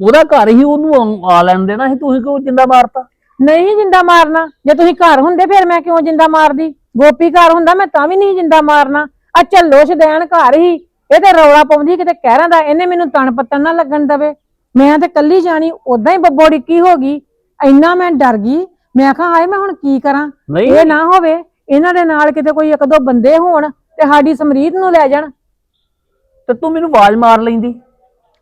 ਉਹਦਾ ਘਰ ਹੀ ਉਹਨੂੰ ਆ- ਲੈਣ ਦੇਣਾ ਸੀ ਤੁਸੀਂ ਕਿਉਂ ਜਿੰਦਾ ਮਾਰਤਾ? ਨਹੀਂ ਜਿੰਦਾ ਮਾਰਨਾ। ਜੇ ਤੁਸੀਂ ਘਰ ਹੁੰਦੇ ਫਿਰ ਮੈਂ ਕਿਉਂ ਜਿੰਦਾ ਮਾਰਦੀ? ਗੋਪੀ ਘਰ ਹੁੰਦਾ ਮੈਂ ਤਾਂ ਵੀ ਨਹੀਂ ਜਿੰਦਾ ਮਾਰਨਾ। ਆ ਚੱਲੋ ਸ਼ਦੈਣ ਘਰ ਹੀ ਇਹ ਤੇ ਰੌਲਾ ਪਾਉਂਦੀ ਕਿਤੇ ਕਹਿਰਾਂ ਦਾ ਇਹਨੇ ਮੈਨੂੰ ਤਣ ਪੱਤਣ ਨਾ ਲੱਗਣ ਦਵੇ। ਮੈਂ ਤੇ ਕੱਲੀ ਜਾਣੀ ਉਦਾਂ ਹੀ ਬੱਬੋ ਡਿੱਕੀ ਹੋ ਗਈ। ਇੰਨਾ ਮੈਂ ਡਰ ਗਈ। ਮੈਂ ਆਖਾਂ ਹਾਏ ਮੈਂ ਹੁਣ ਕੀ ਕਰਾਂ? ਇਹ ਨਾ ਹੋਵੇ ਇਹਨਾਂ ਦੇ ਨਾਲ ਕਿਤੇ ਕੋਈ ਇੱਕ ਦੋ ਬੰਦੇ ਹੋਣ ਤੇ ਸਾਡੀ ਸਮਰੀਤ ਨੂੰ ਲੈ ਜਾਣ। ਤੇ ਤੂੰ ਮੈਨੂੰ ਆਵਾਜ਼ ਮਾਰ ਲੈਂਦੀ।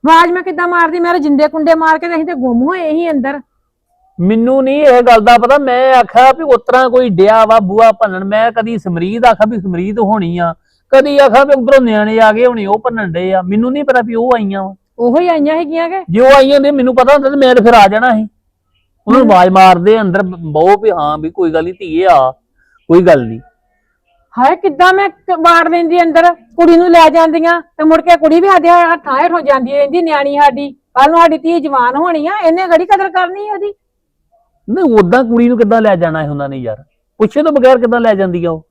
ਆਵਾਜ਼ ਮੈਂ ਕਿੱਦਾਂ ਮਾਰਦੀ? ਮੇਰੇ ਜਿੰਦੇ ਕੁੰਡੇ ਮਾਰ ਕੇ ਤੇ ਅਸੀਂ ਤੇ ਗੁੰਮ ਹੋਏ ਸੀ ਅੰਦਰ। ਮੈਨੂੰ ਨਹੀਂ ਇਹ ਗੱਲ ਦਾ ਪਤਾ। ਮੈਂ ਆਖਿਆ ਵੀ ਉਤਰਾ ਕੋਈ ਡਿਆ ਵਾ ਬੂਆ ਭੰਨਣ। ਮੈਂ ਕਦੀ ਸਮਰੀਦ ਆਖਿਆ ਵੀ ਸਮਰੀਦ ਹੋਣੀ ਆ। ਕਦੀ ਆਖਿਆ ਵੀ ਉਧਰੋਂ ਨਿਆਣੇ ਆ ਗਏ ਹੋਣੇ ਉਹ ਭੰਨਣ ਡੇ ਆ। ਮੈਨੂੰ ਨਹੀਂ ਪਤਾ ਵੀ ਉਹ ਆਈਆਂ ਵਾ। ਉਹੋ ਹੀ ਆਈਆਂ ਹੈਗੀਆਂ ਕਿ? ਜੇ ਉਹ ਆਈਆਂ ਨੇ ਮੈਨੂੰ ਪਤਾ ਹੁੰਦਾ ਤੇ ਮੈਂ ਤਾਂ ਫਿਰ ਆ ਜਾਣਾ ਸੀ। ਉਹਨਾਂ ਨੂੰ ਆਵਾਜ਼ ਮਾਰਦੇ ਅੰਦਰ ਬਹੁ ਵੀ ਹਾਂ ਵੀ ਕੋਈ ਗੱਲ ਨਹੀਂ ਧੀਏ ਆ। ਕੋਈ ਗੱਲ ਨਹੀਂ ਹਾਏ ਕਿੱਦਾਂ ਮੈਂ ਕ- ਵਾੜ ਲੈਂਦੀ ਅੰਦਰ? ਕੁੜੀ ਨੂੰ ਲੈ ਜਾਂਦੀਆਂ ਤੇ ਮੁੜ ਕੇ ਕੁੜੀ ਵੀ ਸਾਡੇ ਹੱਥਾਂ ਹੇਠੋਂ ਜਾਂਦੀ ਰਹਿੰਦੀ ਨਿਆਣੀ ਸਾਡੀ। ਕੱਲ ਨੂੰ ਸਾਡੀ ਧੀ ਜਵਾਨ ਹੋਣੀ ਆ ਇਹਨੇ ਗੜੀ ਕਦਰ ਕਰਨੀ ਉਹਦੀ? ਨਹੀਂ ਉਦਾਂ ਕੁੜੀ ਨੂੰ ਕਿੱਦਾਂ ਲੈ ਜਾਣਾ ਹੈ ਉਹਨਾਂ ਨੇ ਯਾਰ? ਪੁੱਛੇ ਤੋਂ ਬਗੈਰ ਕਿੱਦਾਂ ਲੈ ਜਾਂਦੀ ਆ ਉਹ?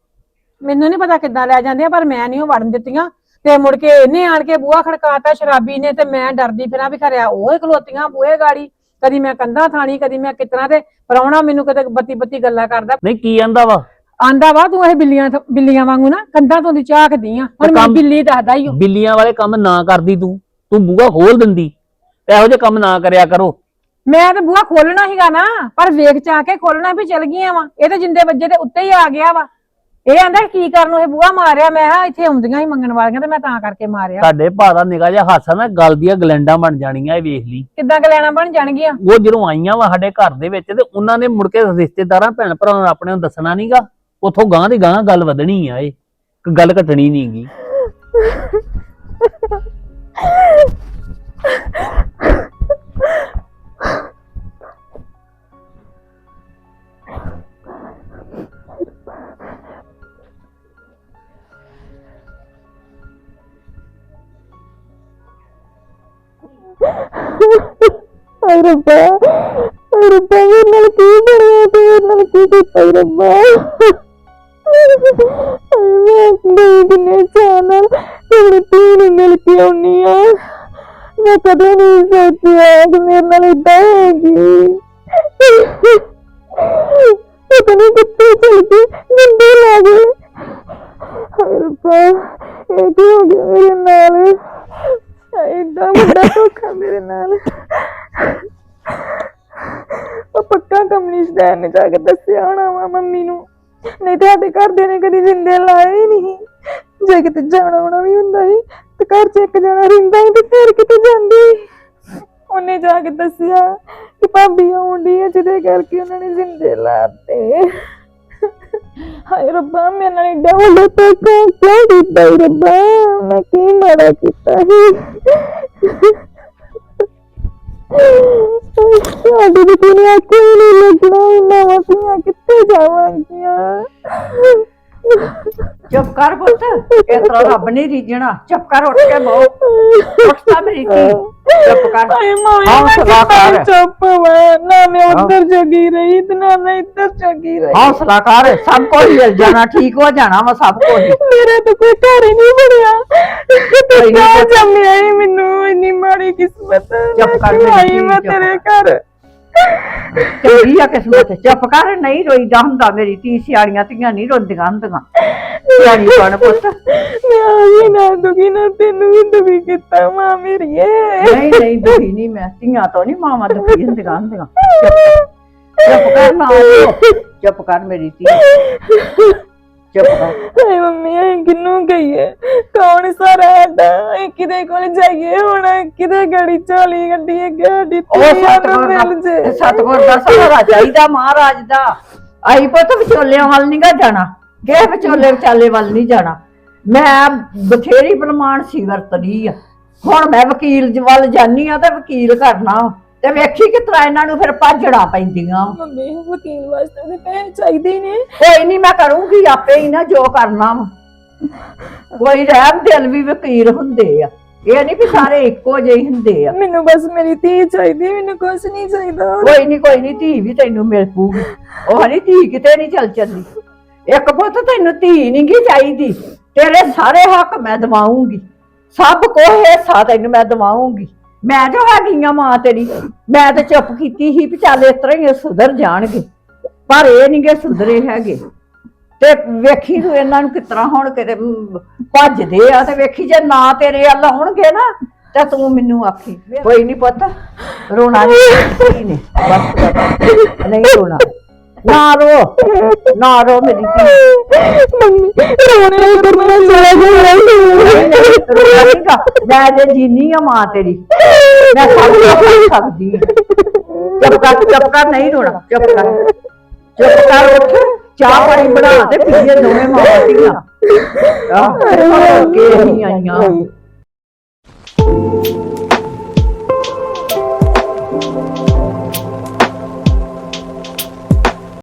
ਮੈਨੂੰ ਨਹੀਂ ਪਤਾ ਕਿੱਦਾਂ ਲੈ ਜਾਂਦੇ ਆ ਪਰ ਮੈਂ ਨਹੀਂ ਉਹ ਵੜਨ ਦਿੱਤੀਆਂ। ਤੇ ਮੁੜ ਕੇ ਇਹਨੇ ਆਣ ਕੇ ਬੂਹਾ ਖੜਕਾਤਾ ਸ਼ਰਾਬੀ ਨੇ ਤੇ ਮੈਂ ਡਰਦੀ ਫਿਰਾਂ ਵੀ ਖਰਿਆ ਉਹ ਹੀ ਖਲੋਤੀਆਂ ਬੂਹੇ ਗਾੜੀ। ਕਦੀ ਮੈਂ ਕੰਧਾਂ ਥਾਣੀ ਕਦੀ ਮੈਂ ਕਿਤਨਾ ਤੇ ਪਰਾਉਣਾ ਮੈਨੂੰ ਕਿਤੇ ਬੱਤੀ ਬੱਤੀ ਗੱਲਾਂ ਕਰਦਾ। ਨਹੀਂ ਕੀ ਆਂਦਾ ਵਾ? ਆਂਦਾ ਵਾ ਤੂੰ ਇਹ ਬਿੱਲੀਆਂ ਤੋਂ- ਬਿੱਲੀਆਂ ਵਾਂਗੂ ਨਾ ਕੰਧਾਂ ਤੋਂ ਦੀ ਝਾਕਦੀ ਆ। ਹੁਣ ਮੈਂ ਕੰਮ- ਬਿੱਲੀ ਦੱਸਦਾ ਹੀ ਬਿੱਲੀਆਂ ਵਾਲੇ ਕੰਮ ਨਾ ਕਰਦੀ ਤੂੰ। ਤੂੰ ਬੂਹਾ ਖੋਲ ਦਿੰਦੀ। ਤੇ ਇਹੋ ਜਿਹੇ ਕੰਮ ਨਾ ਕਰਿਆ ਕਰੋ। ਮੈਂ ਤੇ ਬੂਹਾ ਖੋਲਣਾ ਹੀਗਾ ਨਾ ਪਰ ਵੇਖ ਚਾ ਕੇ ਖੋਲਣਾ ਵੀ ਚਲ ਗਈਆਂ ਵਾ। ਇਹ ਤੇ ਜਿੰਦੇ ਵੱਜੇ ਤੇ ਉੱਤੇ ਹੀ ਆ ਗਿਆ ਵਾ। ਇਹ ਆਂਦਾ ਕੀ ਕਰਨ ਨੂੰ ਇਹ ਬੂਹਾ ਮਾਰਿਆ? ਮੈਂ ਕਿਹਾ ਇੱਥੇ ਆਉਂਦੀਆਂ ਹੀ ਮੰਗਣ ਵਾਲੀਆਂ ਤੇ ਮੈਂ ਤਾਂ ਕਰਕੇ ਮਾਰਿਆ। ਤੁਹਾਡੇ ਭਾ ਦਾ ਨਿਗਾਹ ਜਿਹਾ ਹਾਸਾ ਨਾ ਗਲ ਦੀਆਂ ਗਲੈਂਡਾਂ ਬਣ ਜਾਣੀਆਂ ਇਹ ਵੇਖ ਲਈ। ਕਿੱਦਾਂ ਗਲੈਣਾ ਬਣ ਜਾਣਗੀਆਂ? ਉਹ ਜਦੋਂ ਆਈਆਂ ਵਾ ਸਾਡੇ ਘਰ ਦੇ ਵਿੱਚ ਤੇ ਉਹਨਾਂ ਨੇ ਮੁੜ ਕੇ ਰਿਸ਼ਤੇਦਾਰਾਂ ਭੈਣ ਭਰਾਵਾਂ ਨੂੰ ਆਪਣੇ ਨੂੰ ਦੱਸਣਾ ਨਹੀਂਗਾ ਉਥੋਂ ਗਾਂ ਦੀ ਗਾਂ ਗੱਲ ਵਧਣੀ ਆ ਇਹ ਗੱਲ ਘਟਣੀ ਨਹੀਂਗੀ ਰੱਬਾ। ਮੇਰੇ ਨਾਲ ਉਹ ਪੱਕਾ ਕਮਿਊਨਿਸਟ ਨੇ ਜਾ ਕੇ ਦੱਸਿਆ ਹੋਣਾ ਵਾ ਮੰਮੀ ਨੂੰ। ਨਹੀਂ ਤੇ ਸਾਡੇ ਘਰਦੇ ਨੇ ਕਦੀ ਜਿੰਦੇ ਲਾਏ ਹੀ ਨਹੀਂ। ਜੇ ਕਿਤੇ ਜਾਣਾ ਆਉਣਾ ਵੀ ਹੁੰਦਾ ਸੀ, ਤੇ ਘਰ 'ਚ ਇੱਕ ਜਣਾ ਰਹਿੰਦਾ ਸੀ ਤੇ ਫਿਰ ਕਿਤੇ ਜਾਂਦੇ ਉਹਨੇ ਜਾ ਕੇ ਦੱਸਿਆ ਕਿ ਭਾਬੀ ਆਉਂਦੀ ਹੈ ਜਿਹਦੇ ਕਰਕੇ ਉਹਨਾਂ ਨੇ ਜਿੰਦੇ ਲਾਤੇ। ਹਾਏ ਰੱਬਾ, ਮੇਰੇ ਨਾਲ ਏਡਾ ਵੱਡਾ ਧੋਖਾ ਕਿਉਂ ਕੀਤਾ ਈ ਰੱਬਾ? ਮੈਂ ਕੀ ਮਾੜਾ ਕੀਤਾ ਸੀ? ਸਾਡੀ ਦੀ ਦੁਨੀਆ ਕੋਈ ਨਹੀਂ ਲੱਗਣਾ ਇਹਨਾਂ ਵਸੀਆਂ ਕਿੱਥੇ ਜਾਵਾਂਗੀਆਂ? ਚੁੱਪ ਕਰ ਪੁੱਤ। ਇਸ ਤਰ੍ਹਾਂ ਰੱਬ ਨਹੀਂ ਰੀਜਣਾ ਚੁੱਪ ਕਰ ਉੱਠ ਕੇ ਬਹੁ ਉੱਠਦਾ ਮੇਰੀ ਧੀ। ਚੁੱਪ ਕਰ। ਹਾਏ ਮਾਂ ਹੌਸਲਾ ਕਰ। ਚੁੱਪ ਵਾ। ਨਾ ਮੈਂ ਉੱਧਰ ਜਗੀ ਰਹੀ ਤੇ ਨਾ ਮੈਂ ਇੱਧਰ ਜਗੀ ਰਹੀ। ਹੌਸਲਾ ਕਰ ਸਭ ਕੁਝ ਮਿਲ ਜਾਣਾ ਠੀਕ ਹੋ ਜਾਣਾ ਵਾ ਸਭ ਕੁਝ। ਮੇਰਾ ਤਾਂ ਕੋਈ ਘਰ ਹੀ ਨਹੀਂ ਬਣਿਆ। ਕੋਈ ਪੁੱਤ। ਜੰਮਿਆ ਹੀ ਮੈਨੂੰ ਇੰਨੀ ਮਾੜੀ ਕਿਸਮਤ? ਚੁੱਪ ਕਰ ਮੇਰੀ ਧੀ, ਮੈਂ ਤੇਰੇ। ਘਰ। ਚੰਗੀ ਆ ਕਿਸਮਤ ਚੁੱਪ ਕਰ ਨਹੀਂ ਰੋਈਦਾ ਹੁੰਦਾ ਮੇਰੀ ਧੀ ਸਿਆਣੀਆਂ ਧੀਆਂ ਨਹੀਂ ਰੋਂਦੀਆਂ ਹੁੰਦੀਆਂ। ਸਿਆਣੀ ਬਣ ਪੁੱਤ? ਮੈਂ ਨਾ ਦੁਖੀ ਨਾ ਤੈਨੂੰ ਵੀ ਦੁਖੀ ਕੀਤਾ ਮਾਂ ਮੇਰੀਏ ਨਹੀਂ ਨਹੀਂ ਦੁਖੀ ਨਹੀਂ ਮੈਂ ਧੀਆਂ ਤੋਂ ਨਹੀਂ ਮਾਵਾਂ ਦੁਖੀ ਹੁੰਦੀਆਂ ਹੁੰਦੀਆਂ। ਚੁੱਪ ਚੁੱਪ ਕਰ ਨਾ ਰੋ। ਚੁੱਪ ਕਰ ਮੇਰੀ ਧੀ। ਚੁੱਪ ਕਰ। ਹਾਏ ਮੰਮੀ ਇਹ ਕਿੰਨੂੰ ਕਹੀਏ? ਕੌਣ ਸਾਰਾ ਸਾਡਾ ਇਹ ਕਿਤੇ ਕੋਲ ਜਾਈਏ ਹੁਣ? ਕਿਤੇ ਗੜੀ ਝੋਲੀ ਗੱਡੀਏ ਗਾੜੀ ਉਹ ਸਤਗੁਰ ਦਾ ਸਤਗੁਰ ਦਾ ਸਹਾਰਾ ਚਾਹੀਦਾ ਮਹਾਰਾਜ ਦਾ। ਆਈ ਪੁੱਤ ਵਿਚੋਲਿਆਂ ਵੱਲ ਨਹੀਂ ਗਾ ਜਾਣਾ। ਕਿਸੇ ਵਿਚੋਲੇ ਵਿਚਾਲੇ ਵੱਲ ਨਹੀਂ ਜਾਣਾ। ਮੈਂ ਬਥੇਰੀ ਪ੍ਰਮਾਣ ਸੀ ਵਰਤਦੀ ਆ। ਹੁਣ ਮੈਂ ਵਕੀਲ ਜ- ਵੱਲ ਜਾਨੀ ਆ ਤੇ ਵਕੀਲ ਕਰਨਾ। ਤੇ ਵੇਖੀ ਕਿ ਤਰ੍ਹਾਂ ਇਹਨਾਂ ਨੂੰ ਫਿਰ ਭਾਜੜਾ ਪੈਂਦੀਆਂ। ਮੰਮੀ ਵਕੀਲ ਵਾਸਤੇ ਤੇ ਪੈਸੇ ਚਾਹੀਦੇ ਨੇ। ਕੋਈ ਨਹੀਂ ਮੈਂ ਕਰੂੰਗੀ ਆਪੇ ਹੀ ਨਾ ਜੋ ਕਰਨਾ ਵਾ। ਕੋਈ ਰਹਿਮ ਦਿਲ ਵੀ ਵਕੀਲ ਹੁੰਦੇ ਆ। ਇਹ ਨਹੀਂ ਵੀ ਸਾਰੇ ਇੱਕੋ ਜਿਹੇ ਹੀ ਹੁੰਦੇ ਆ। ਮੈਨੂੰ ਬਸ ਮੇਰੀ ਧੀ ਚਾਹੀਦੀ ਮੈਨੂੰ ਕੁਝ ਨਹੀਂ ਚਾਹੀਦਾ। ਕੋਈ ਨਹੀਂ ਕੋਈ ਨਹੀਂ ਧੀ ਵੀ ਤੈਨੂੰ ਮਿਲ ਪੂਗੀ। ਉਹ ਹਣੀ ਧੀ ਕਿਤੇ ਨਹੀਂ ਚੱਲ ਚੱਲੀ। ਇੱਕ ਪੁੱਤ ਤੈਨੂੰ ਧੀ ਨਹੀਂ ਗੀ ਚਾਹੀਦੀ। ਤੇਰੇ ਸਾਰੇ ਹੱਕ ਮੈਂ ਦਵਾਉਂਗੀ। ਸਭ ਕੋ ਹਿੱਸਾ ਤੈਨੂੰ ਮੈਂ ਦਵਾਉਂਗੀ। ਮੈਂ ਜੋ ਹੈਗੀ ਆ ਮਾਂ ਤੇਰੀ? ਮੈਂ ਤੇ ਚੁੱਪ ਕੀਤੀ ਸੀ ਵੀ ਚੱਲ ਇਸ ਤਰ੍ਹਾਂ ਹੀ ਇਹ ਸੁਧਰ ਜਾਣਗੇ। ਪਰ ਇਹ ਨਹੀਂ ਗੇ ਸੁਧਰੇ ਹੈਗੇ। ਤੇ ਵੇਖੀ ਤੂੰ ਇਹਨਾਂ ਨੂੰ ਕਿਤਨਾ ਹੁਣ ਕਿਤੇ ਭੱਜਦੇ ਆ ਤੇ ਵੇਖੀ ਜੇ ਨਾ ਤੇਰੇ ਵੱਲ ਆਉਣਗੇ ਨਾ ਤੇ ਤੂੰ ਮੈਨੂੰ ਆਖੀ ਕੋਈ ਨਹੀਂ ਪੁੱਤ ਰੋਣਾ ਨਹੀਂ *laughs* ਨੇ ਬਸ ਬਸ, ਨਹੀਂ ਰੋਣਾ। ਨਾ ਰੋ ਨਾ ਰੋ ਮੇਰੀ ਧੀ। ਮੰਮੀ ਰੋਣੇ ਕਰਨਾ ਚਲਾ ਰੋਣਾ ਨਹੀਂਗਾ ਮੈਂ ਜੇ ਜੀਨੀ ਆ ਮਾਂ ਤੇਰੀ। ਮੈਂ ਸਭ ਕੁਝ ਸਕਦੀ ਚੁੱਪ ਕਰ ਚੁੱਪ ਕਰ ਨਹੀਂ ਰੋਣਾ ਚੁੱਪ ਕਰ। ਚੁੱਪ ਕਰ ਉੱਠ ਚਾਹ ਪਾਣੀ ਬਣਾ ਤੇ ਪੀਏ ਦੋਵੇਂ ਮਾਂ ਧੀਆਂ ਆਹ ਕੇ ਨਹੀਂ ਆਈਆਂ।